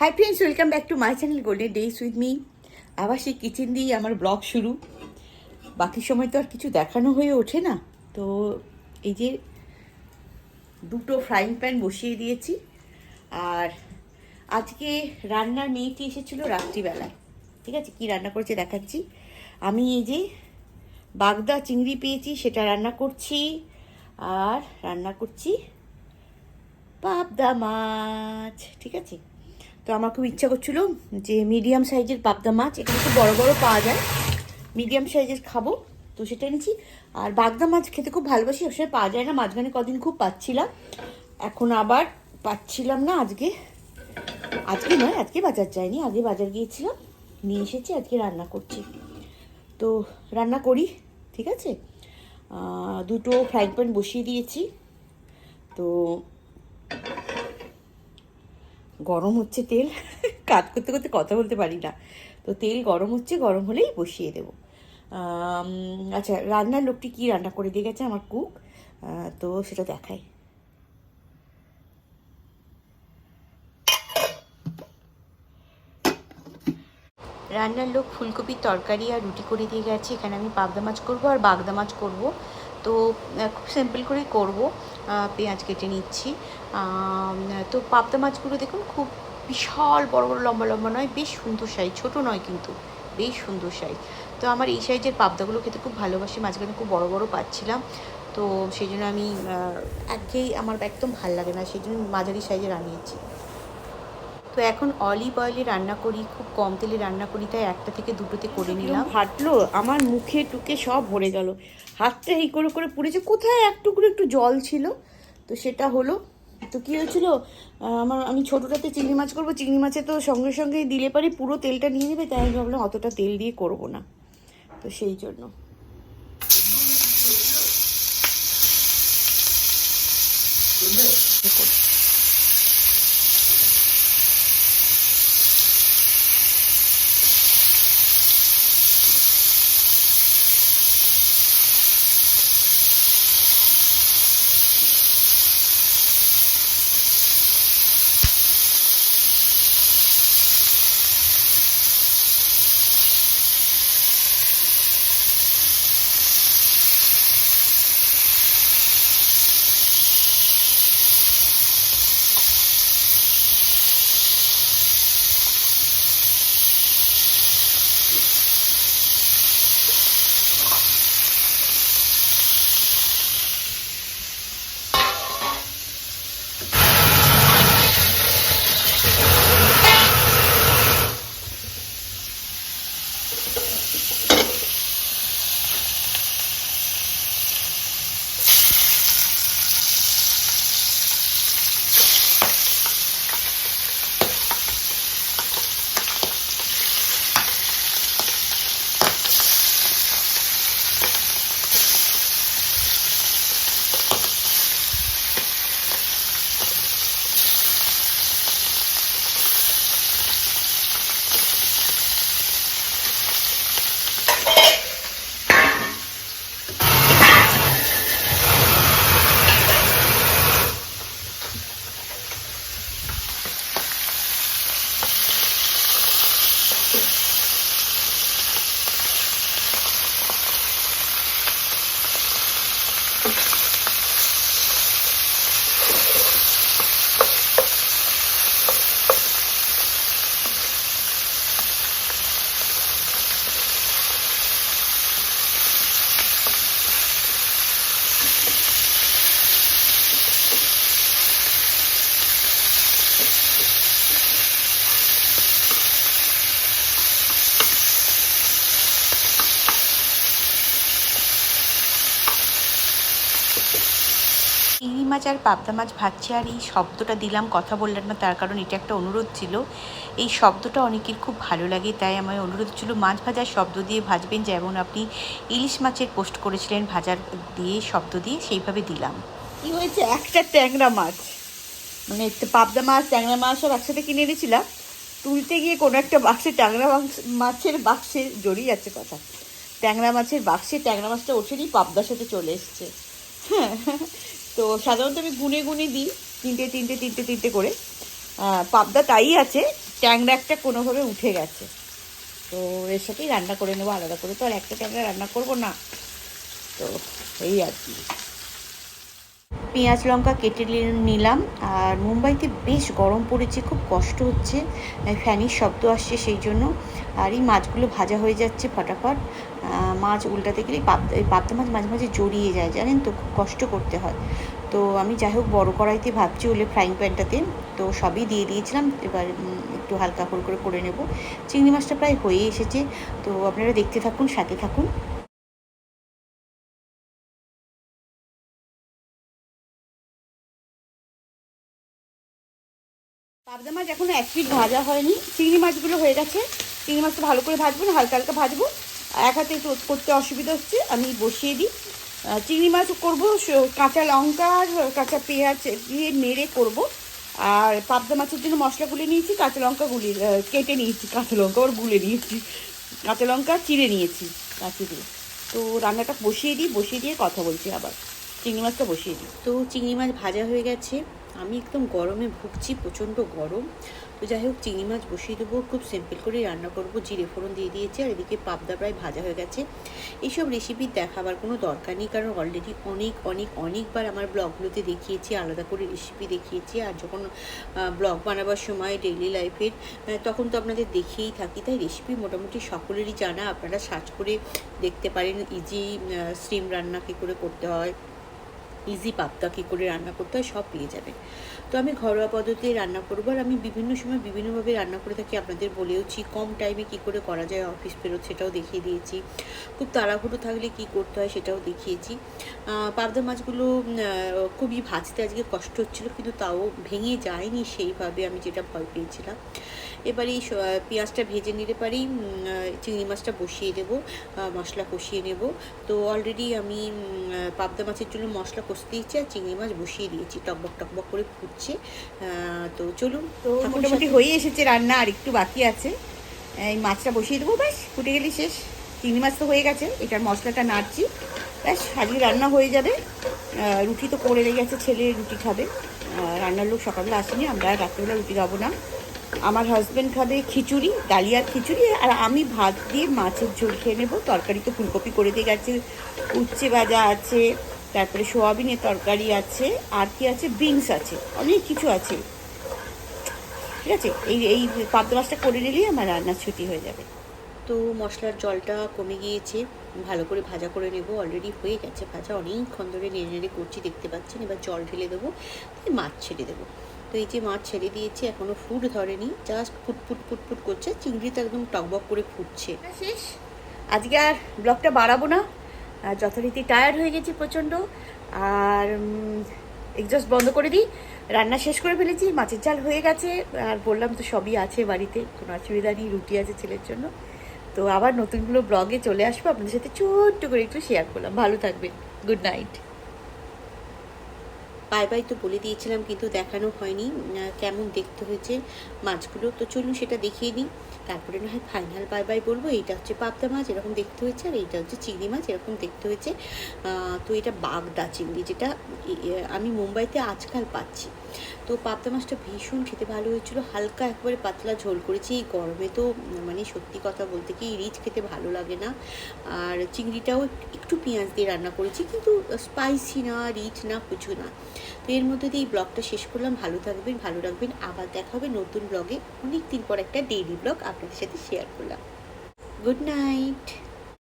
Hi friends welcome back to my channel golden days with me আবার সেই kitchen দিয়েই আমার ব্লগ শুরু। বাকি সময় তো আর কিছু দেখানো হয়ে ওঠে না। তো এই যে দুটো ফ্রাইং প্যান বসিয়ে দিয়েছি। আর আজকে রান্নার মেয়েটি এসেছিল রাত্রিবেলায়। ঠিক আছে? কি রান্না করেছে দেখাচ্ছি। আমি এই যে বাগদা চিংড়ি পেয়েছি, সেটা রান্না করছি। আর রান্না করছি পাবদা মাছ। ঠিক আছে? তো আমার খুব ইচ্ছা করছিল যে মিডিয়াম সাইজের পাবদা মাছ, এখানে খুব বড় বড় পাওয়া যায়। মিডিয়াম সাইজের খাব, তো সেটা এনেছি। আর বাগদা মাছ খেতে খুব ভালোবাসি ওসব পাওয়া যায় না। মাঝখানে কদিন খুব পাচ্ছিলাম। এখন আবার পাচ্ছিলাম না আজকে। আজকে নয়, আজকে বাজার যায়নি আগে বাজার গিয়েছিলাম, নিয়ে এসেছি, আজকে রান্না করছি। তো রান্না করি, ঠিক আছে? দুটো ফ্রাই প্যান বসিয়ে দিয়েছি। তো গরম হচ্ছে তেল। কাজ করতে করতে কথা বলতে পারি না। তো তেল গরম হচ্ছে, গরম হলেই বসিয়ে দেবো। আচ্ছা রান্নার লোকটি কি রান্না করে দিয়ে গেছে? আমার কুক। তো সেটা দেখাই। রান্নার লোক ফুলকপির তরকারি আর রুটি করে দিয়ে গেছে। এখানে আমি পাবদা মাছ করব আর বাগদা মাছ করব। তো খুব সিম্পল করেই করব। পেঁয়াজ কেটে নিচ্ছি। তো পাবদা মাছগুলো দেখুন, খুব বিশাল বড় বড় লম্বা লম্বা নয়, বেশ সুন্দর সাইজ ছোট নয় কিন্তু, বেশ সুন্দর সাইজ তো আমার এই সাইজের পাবদাগুলো খেতে খুব ভালোবাসি, মাঝখানে খুব বড় বড় পাচ্ছিলাম। তো সেই জন্য আমি একঘেয়ে আমার একদম ভালো লাগে না, সেই জন্য মাঝারি সাইজে আনিয়েছি তো এখন অলিভ অয়েলে রান্না করি খুব কম তেলে রান্না করি তাই একটা থেকে দুটোতে করে নিলাম। ফাটলো আমার মুখে টুকে সব ভরে গেল। হাতটা এই করে করে পুড়েছে কোথায় এক টুকরো একটু জল ছিল? তো সেটা হলো তো কী হয়েছিল আমার আমি ছোটোটাতে চিংড়ি মাছ করব চিংড়ি মাছে তো সঙ্গে সঙ্গে দিলে পারে পুরো তেলটা নিয়ে নেবে তাই আমি ভাবলাম অতটা তেল দিয়ে করব না। তো সেই জন্য। দেখুন। মাছ আর পাবদা মাছ ভাজছে আর এই শব্দটা দিলাম, কথা বললেন না, তার কারণ এটা একটা অনুরোধ ছিল। এই শব্দটা অনেকের খুব ভালো লাগে, তাই আমার অনুরোধ ছিল মাছ ভাজার শব্দ দিয়ে ভাজবেন, যেমন আপনি ইলিশ মাছের পোস্ট করেছিলেন ভাজার দিয়ে শব্দ দিয়ে, সেইভাবে দিলাম। কি হয়েছে? একটা ট্যাংরা মাছ। মানে পাবদা মাছ, ট্যাংরা মাছ সব একসাথে কিনে এনেছিলাম। তুলতে গিয়ে কোনো একটা বাক্সে ট্যাংরা মাছ- মাছের বাক্সে জড়িয়ে যাচ্ছে কথা। ট্যাংরা মাছের বাক্সে ট্যাংরা মাছটা ওঠেনি, পাবদার সাথে চলে এসছে। হ্যাঁ। তো সাধারণত আমি গুনে গুনে দিই, তিনটে তিনটে তিনটে তিনটে করে। পাবদা তাই আছে, ট্যাংরা একটা কোনোভাবে উঠে গেছে। তো এর সাথেই রান্না করে নেব, আলাদা করে তো আর একটা ট্যাংরা রান্না করব না। তো এই আর কি। পেঁয়াজ লঙ্কা কেটে নিলাম, আর মুম্বাইতে বেশ গরম পড়েছে, খুব কষ্ট হচ্ছে। ফ্যানের শব্দ আসছে সেই জন্য, আর এই মাছগুলো ভাজা হয়ে যাচ্ছে ফটাফট। মাছ উল্টাতে গেলে পাবদা এই পাবদা মাছ মাঝে মাঝে জড়িয়ে যায়, জানেন তো? খুব কষ্ট করতে হয়। তো আমি যাই হোক বড়ো কড়াইতে ভাবছি, ওলে ফ্রাইং প্যানটাতে তো সবই দিয়ে দিয়েছিলাম, এবার একটু হালকা করে করে করে নেব। চিংড়ি মাছটা প্রায় হয়ে এসেছে। তো আপনারা দেখতে থাকুন, সাথে থাকুন। পাবদা মাছ এখনও এক পিট ভাজা হয়নি। চিংড়ি মাছগুলো হয়ে গেছে। চিংড়ি মাছটা ভালো করে ভাজবো না, হালকা হালকা ভাজবো। এক হাতে করতে অসুবিধা হচ্ছে, আমি বসিয়ে দিই। চিংড়ি মাছ করব কাঁচা লঙ্কা আর কাঁচা পেঁয়াজ দিয়ে নেড়ে করব। আর পাবদা মাছের জন্য মশলা গুলে নিয়েছি, কাঁচা লঙ্কা গুলি কেটে নিয়েছি, কাঁচা লঙ্কা ওর গুলে নিয়েছি। কাঁচা লঙ্কা চিড়ে নিয়েছি কাঁচি দিয়ে। তো রান্নাটা বসিয়ে দিই, বসিয়ে দিয়ে কথা বলছি আবার। চিংড়ি মাছটা বসিয়ে দিই। তো চিংড়ি মাছ ভাজা হয়ে গেছে। আমি একদম গরমে ভুগছি, প্রচণ্ড গরম। তো যাই হোক, চিংড়ি মাছ বসিয়ে দেবো। খুব সিম্পল করে রান্না করব। জিরে ফোড়ন দিয়ে দিয়েছি আর এদিকে পাবদা প্রায় ভাজা হয়ে গেছে। এইসব রেসিপি দেখাবার কোনো দরকার নেই, কারণ অলরেডি অনেক অনেক, অনেকবার আমার ব্লগগুলোতে দেখিয়েছি, আলাদা করে রেসিপি দেখিয়েছি। আর যখন ব্লগ বানাবার সময় ডেইলি লাইফের তখন তো আপনাদের দেখেই থাকি। তাই রেসিপি মোটামুটি সকলেরই জানা। আপনারা সার্চ করে দেখতে পারেন। ইজি স্টিম রান্না কী করে করতে হয়। ইজি পাপ্তা কী করে রান্না করতে হয় সব পেয়ে যাবেন। তো আমি ঘরোয়া পদ্ধতিতে রান্না করব আর আমি বিভিন্ন সময় বিভিন্নভাবে রান্না করে থাকি, আপনাদের বলেওছি কম টাইমে কী করে করা যায় অফিস ফেরত সেটাও দেখিয়ে দিয়েছি। খুব তাড়াহুড়ো থাকলে কী করতে হয় সেটাও দেখিয়েছি। পাবদা মাছগুলো খুবই ভাজতে আজকে কষ্ট হচ্ছিল কিন্তু তাও ভেঙে যায়নি সেইভাবে আমি যেটা ভয় পেয়েছিলাম। এবার এই পেঁয়াজটা ভেজে নিতে পারি চিংড়ি মাছটা বসিয়ে দেবো মশলা কষিয়ে নেব। তো অলরেডি আমি পাবদা মাছের জন্য মশলা কষতে দিয়েছি আর চিংড়ি মাছ বসিয়ে দিয়েছি। টকবক টকবক করে ফুটছে। তো চলুন তো মোটামুটি হয়ে এসেছে রান্না আর একটু বাকি আছে। এই মাছটা বসিয়ে দেবো ব্যাস ফুটে গেলে শেষ। চিংড়ি মাছ তো হয়ে গেছে এটার মশলাটা নাড়ছি। ব্যাস আজকে রান্না হয়ে যাবে। রুটি তো করে গেছে ছেলে রুটি খাবে। রান্নার লোক সকালবেলা আসেনি আমরা রাত্রেবেলা রুটি খাব না। আমার হাজব্যান্ড খাবে খিচুড়ি ডালিয়ার খিচুড়ি আর আমি ভাত দিয়ে মাছের ঝোল খেয়ে নেব। তরকারি তো ফুলকপি করে দিয়ে গেছে। উচ্ছে ভাজা আছে তারপরে সোয়াবিনের তরকারি আছে আর কি আছে? বিনস আছে অনেক কিছু আছে। ঠিক আছে? এই এই পাবদা মাছটা করে নিলেই আমার রান্নার ছুটি হয়ে যাবে। তো মশলার জলটা কমে গিয়েছে ভালো করে ভাজা করে নেব অলরেডি হয়ে গেছে ভাজা অনেকক্ষণ ধরে নেড়ে নেড়ে করছি দেখতে পাচ্ছেন এবার জল ঢেলে দেবো মাছ ছেড়ে দেবো। তো এই যে মাছ ছেড়ে দিয়েছি এখনও ফুট ধরেনি জাস্ট ফুট ফুট ফুট ফুট করছে চিংড়িটা একদম টকবক করে ফুটছে। শেষ। আজকে আর ব্লগটা বাড়াবো না। যথারীতি টায়ার্ড হয়ে গেছি প্রচণ্ড। আর এক্সস্ট বন্ধ করে দিই। রান্না শেষ করে ফেলেছি, মাছের চাল হয়ে গেছে। আর বললাম তো সবই আছে বাড়িতে, কোনো অসুবিধা নেই, রুটি আছে ছেলের জন্য। তো আবার নতুনগুলো ব্লগে চলে আসব, আপনাদের সাথে ছোট্ট করে একটু শেয়ার করলাম। ভালো থাকবেন গুড নাইট বাই তো বলে দিয়েছিলাম, কিন্তু দেখানো হয়নি কেমন দেখতে হয়েছে মাছগুলো। তো চলুন সেটা দেখিয়ে নিই তারপরে না হয় ফাইনাল বাই বলব, এইটা হচ্ছে পাবদা মাছ, এরকম দেখতে হয়েছে, আর এইটা হচ্ছে চিংড়ি মাছ, এরকম দেখতে হয়েছে। তো এটা বাগদা চিংড়ি, যেটা আমি মুম্বাইতে আজকাল পাচ্ছি। তো পাবদা মাছটা ভীষণ খেতে ভালো হয়েছিল। হালকা একবারে পাতলা ঝোল করেছি। এই গরমে তো মানে সত্যি কথা বলতে কি, রিচ খেতে ভালো লাগে না। আর চিংড়িটাও একটু পেঁয়াজ দিয়ে রান্না করেছি, কিন্তু স্পাইসি না রিচ না, কিছু না। তো এর মধ্যে দিয়ে এই ব্লগটা শেষ করলাম। ভালো থাকবেন, ভালো রাখবেন। আবার দেখা হবে নতুন ব্লগে। অনেক দিন পর একটা ডেইলি ব্লগ আপনাদের সাথে শেয়ার করলাম। Good night